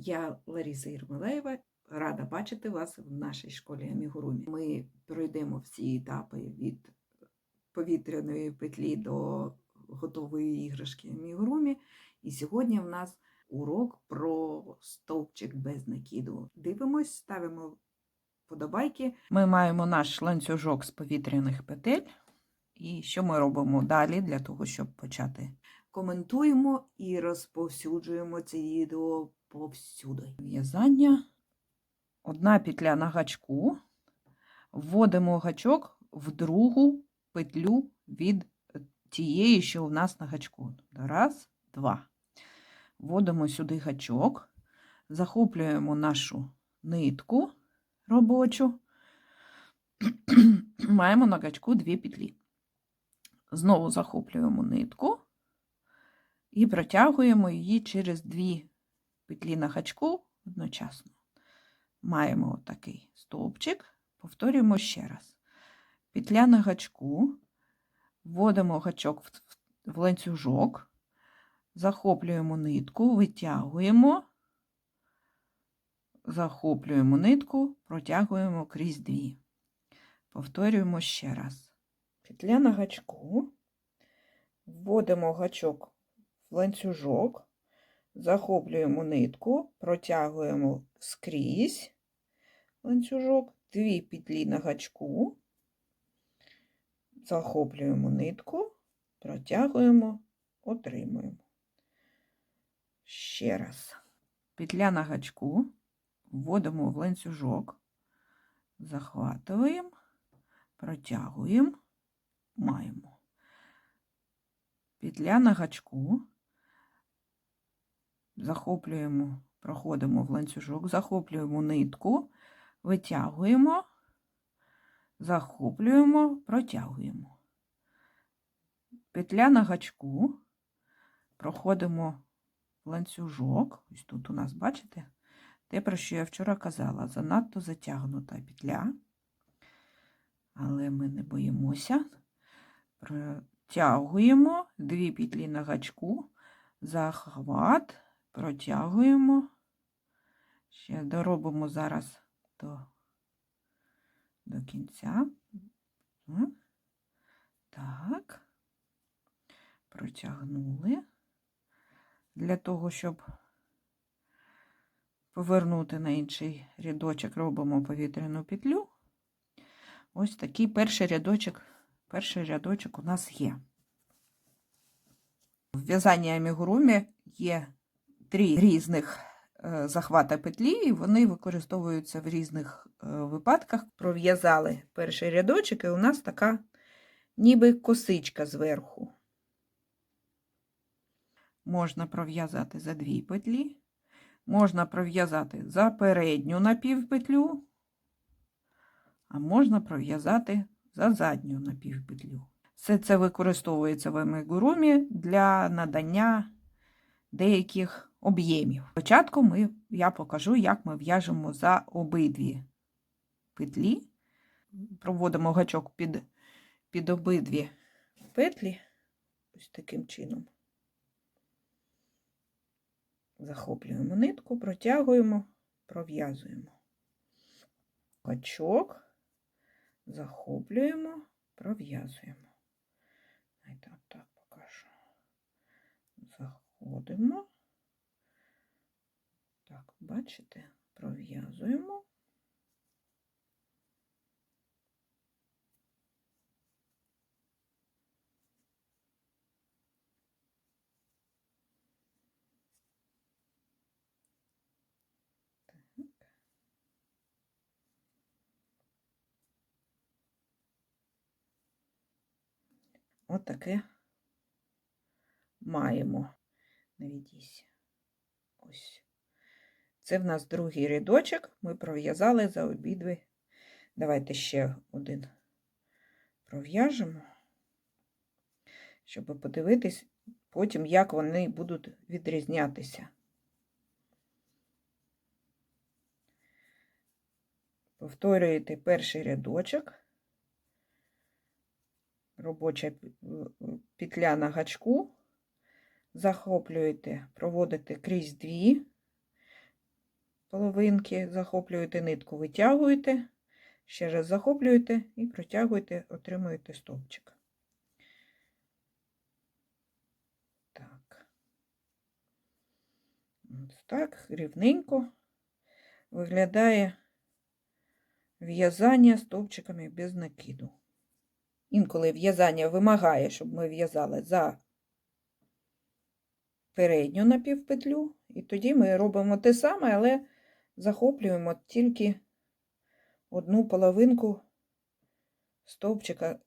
Я Лариса Єрмолаєва, рада бачити вас в нашій школі Амігурумі. Ми пройдемо всі етапи від повітряної петлі до готової іграшки Амігурумі. І сьогодні в нас урок про стовпчик без накиду. Дивимось, ставимо подобайки. Ми маємо наш ланцюжок з повітряних петель. І що ми робимо далі для того, щоб почати? Коментуємо і розповсюджуємо це відео повсюди. В'язання. Одна петля на гачку. Вводимо гачок в другу петлю від тієї, що у нас на гачку. Раз, два. Вводимо сюди гачок, захоплюємо нашу нитку робочу. Маємо на гачку дві петлі. Знову захоплюємо нитку і протягуємо її через дві петлі на гачку одночасно. Маємо такий стовпчик, повторюємо ще раз. Петля на гачку, вводимо гачок в ланцюжок, захоплюємо нитку, витягуємо, захоплюємо нитку, протягуємо крізь дві. Повторюємо ще раз. Петля на гачку, вводимо гачок в ланцюжок, захоплюємо нитку, протягуємо скрізь ланцюжок, дві петлі на гачку, захоплюємо нитку, протягуємо, отримуємо. Ще раз. Петля на гачку, вводимо в ланцюжок, захватуємо, протягуємо, маємо. Петля на гачку, захоплюємо, проходимо в ланцюжок, захоплюємо нитку, витягуємо, захоплюємо, протягуємо. Петля на гачку, проходимо в ланцюжок. Ось тут у нас, бачите, те, про що я вчора казала, занадто затягнута петля, але ми не боїмося. Протягуємо дві петлі на гачку, захват, протягуємо. Ще доробимо зараз до, до кінця. Так, протягнули. Для того, щоб повернути на інший рядочок, робимо повітряну петлю. Ось такий перший рядочок, перший рядочок у нас є. В в'язанні амігурумі є три різних захвата петлі, і вони використовуються в різних випадках. Пров'язали перший рядочок, і у нас така ніби косичка зверху. Можна пров'язати за дві петлі, можна пров'язати за передню напівпетлю, а можна пров'язати за задню напівпетлю. Все це використовується в амігурумі для надання деяких об'ємів. Спочатку ми, я покажу, як ми в'яжемо за обидві петлі, проводимо гачок під, під обидві петлі, ось таким чином. Захоплюємо нитку, протягуємо, пров'язуємо. Гачок, захоплюємо, пров'язуємо. Давайте так покажу. Заходимо. Так, бачите, пров'язуємо. От таке маємо. Навідіся. Ось. Це в нас другий рядочок. Ми пров'язали за обидві. Давайте ще один пров'яжемо, щоб подивитись потім, як вони будуть відрізнятися. Повторюєте перший рядочок. робоча петля на гачку, захоплюєте, проводите крізь дві, половинки, захоплюєте нитку, витягуєте, ще раз захоплюєте і протягуєте, отримуєте стовпчик. Так. Ось так, рівненько виглядає в'язання стовпчиками без накиду. Інколи в'язання вимагає, щоб ми в'язали за передню напівпетлю, і тоді ми робимо те саме, але захоплюємо тільки одну половинку стовпчика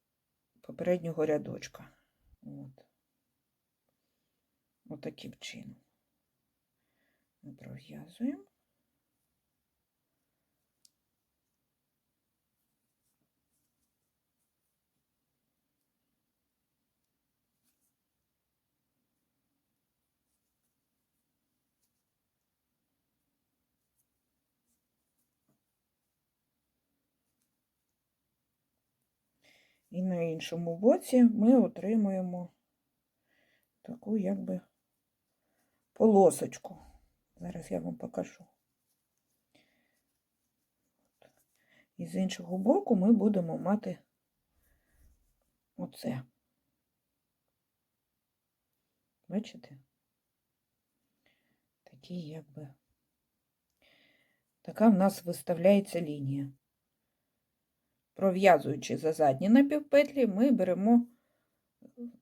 попереднього рядочка. От. Отаким чином. Пров'язуємо. І на іншому боці ми отримуємо таку якби полосочку. Зараз я вам покажу. І з іншого боку ми будемо мати оце. Бачите? Такі якби. Така в нас виставляється лінія. Пров'язуючи за задні напівпетлі, ми беремо,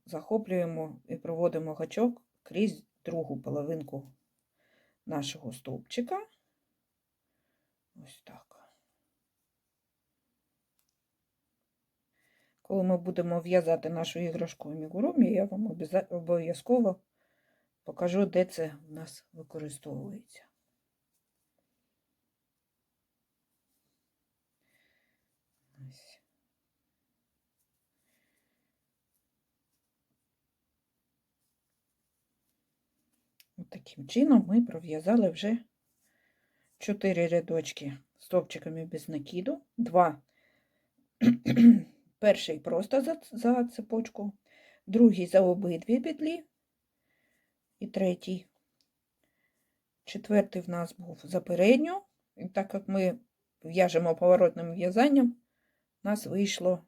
захоплюємо і проводимо гачок крізь другу половинку нашого стовпчика. Ось так. Коли ми будемо в'язати нашу іграшку амігурумі, я вам обов'язково покажу, де це в нас використовується. От таким чином ми пров'язали вже 4 рядочки стовпчиками без накиду, два. Перший просто за, за цепочку, другий за обидві петлі і третій. Четвертий в нас був за передню, і так як ми в'яжемо поворотним в'язанням, у нас вийшло,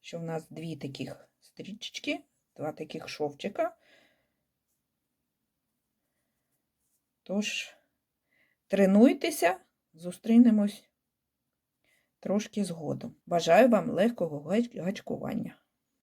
що в нас дві таких стрічечки, два таких шовчика. Тож, тренуйтеся, зустрінемось трошки згодом. Бажаю вам легкого гачкування.